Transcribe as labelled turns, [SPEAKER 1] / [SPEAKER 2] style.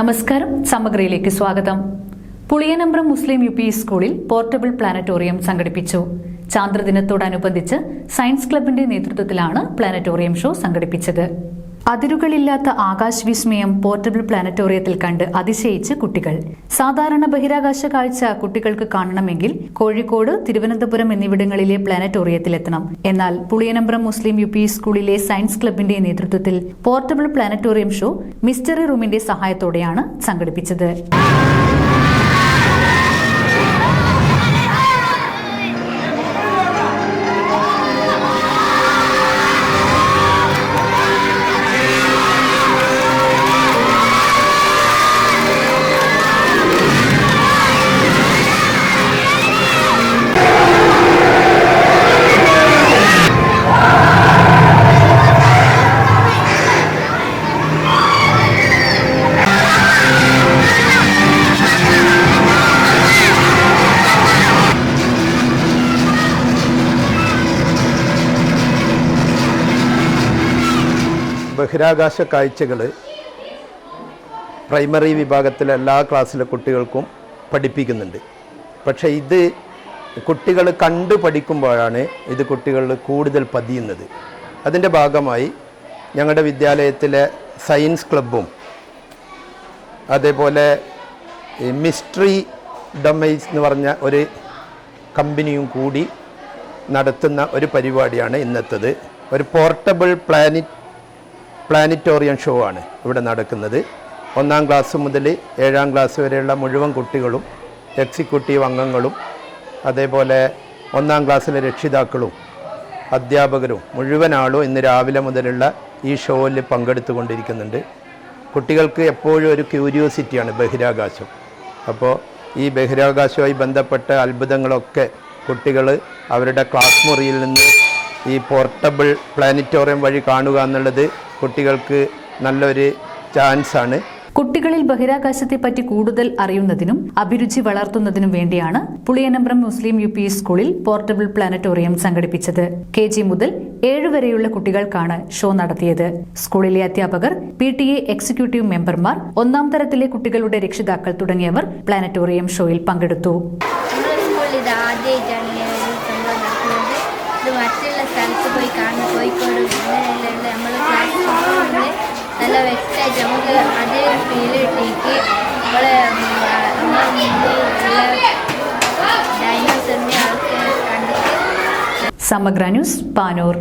[SPEAKER 1] നമസ്കാരം സമഗ്രയിലേക്ക് സ്വാഗതം. പുളിയനമ്പ്രം മുസ്ലിം യു പി സ്കൂളിൽ പോർട്ടബിൾ പ്ലാനറ്റോറിയം സംഘടിപ്പിച്ചു. ചാന്ദ്രദിനത്തോടനുബന്ധിച്ച് സയൻസ് ക്ലബിന്റെ നേതൃത്വത്തിലാണ് പ്ലാനറ്റോറിയം ഷോ സംഘടിപ്പിച്ചത്. അതിരുകളില്ലാത്ത ആകാശ വിസ്മയം പോർട്ടബിൾ പ്ലാനറ്റോറിയത്തിൽ കണ്ട് അതിശയിച്ച് കുട്ടികൾ. സാധാരണ ബഹിരാകാശ കാഴ്ച കുട്ടികൾക്ക് കാണണമെങ്കിൽ കോഴിക്കോട് തിരുവനന്തപുരം എന്നിവിടങ്ങളിലെ പ്ലാനറ്റോറിയത്തിലെത്തണം. എന്നാൽ പുളിയനമ്പ്രം മുസ്ലിം യു സ്കൂളിലെ സയൻസ് ക്ലബിന്റെ നേതൃത്വത്തിൽ പോർട്ടബിൾ പ്ലാനറ്റോറിയം ഷോ മിസ്റ്ററി റൂമിന്റെ സഹായത്തോടെയാണ് സംഘടിപ്പിച്ചത്.
[SPEAKER 2] ബഹിരാകാശ കാഴ്ചകൾ പ്രൈമറി വിഭാഗത്തിലെ എല്ലാ ക്ലാസ്സിലെ കുട്ടികൾക്കും പഠിപ്പിക്കുന്നുണ്ട്. പക്ഷേ ഇത് കുട്ടികൾ കണ്ടു പഠിക്കുമ്പോഴാണ് ഇത് കുട്ടികളിൽ കൂടുതൽ പതിയുന്നത്. അതിന്റെ ഭാഗമായി ഞങ്ങളുടെ വിദ്യാലയത്തിലെ സയൻസ് ക്ലബും അതേപോലെ മിസ്റ്ററി ഡൊമൈസ് എന്ന് പറഞ്ഞ ഒരു കമ്പനിയും കൂടി നടത്തുന്ന ഒരു പരിപാടിയാണ് ഇന്നത്തത്. ഒരു പോർട്ടബിൾ പ്ലാനറ്റ് പ്ലാനറ്റോറിയം ഷോ ആണ് ഇവിടെ നടക്കുന്നത്. ഒന്നാം ക്ലാസ് മുതൽ ഏഴാം ക്ലാസ് വരെയുള്ള മുഴുവൻ കുട്ടികളും എക്സിക്യൂട്ടീവ് അംഗങ്ങളും അതേപോലെ ഒന്നാം ക്ലാസ്സിലെ രക്ഷിതാക്കളും അധ്യാപകരും മുഴുവൻ ആളും ഇന്ന് രാവിലെ മുതലുള്ള ഈ ഷോയിൽ പങ്കെടുത്തുകൊണ്ടിരിക്കുന്നുണ്ട്. കുട്ടികൾക്ക് എപ്പോഴും ഒരു ക്യൂരിയോസിറ്റിയാണ് ബഹിരാകാശം. അപ്പോൾ ഈ ബഹിരാകാശവുമായി ബന്ധപ്പെട്ട അത്ഭുതങ്ങളൊക്കെ കുട്ടികൾ അവരുടെ ക്ലാസ് മുറിയിൽ നിന്ന് ഈ പോർട്ടബിൾ പ്ലാനറ്റോറിയം വഴി കാണുക എന്നുള്ളത് കുട്ടികൾക്ക് നല്ലൊരു ചാൻസ് ആണ്.
[SPEAKER 1] കുട്ടികളിൽ ബഹിരാകാശത്തെ പറ്റി കൂടുതൽ അറിയുന്നതിനും അഭിരുചി വളർത്തുന്നതിനും വേണ്ടിയാണ് പുളിയനമ്പ്രം മുസ്ലിം യു പി സ്കൂളിൽ പോർട്ടബിൾ പ്ലാനറ്റോറിയം സംഘടിപ്പിച്ചത്. കെ ജി മുതൽ ഏഴ് വരെയുള്ള കുട്ടികൾക്കാണ് ഷോ നടത്തിയത്. സ്കൂളിലെ അധ്യാപകർ പി ടി എ എക്സിക്യൂട്ടീവ് മെമ്പർമാർ ഒന്നാം തരത്തിലെ കുട്ടികളുടെ രക്ഷിതാക്കൾ തുടങ്ങിയവർ പ്ലാനറ്റോറിയം ഷോയിൽ പങ്കെടുത്തു.
[SPEAKER 3] സ്ഥലത്ത് പോയി കാണും കോഴിക്കോട് അങ്ങനെയുള്ള നമ്മൾ ക്ലാസ് നല്ല വ്യക്തമായിട്ട് നമുക്ക് അതേ ഫീൽ കിട്ടിയിട്ട് നമ്മളെ
[SPEAKER 1] സമഗ്ര ന്യൂസ് പാനൂർ.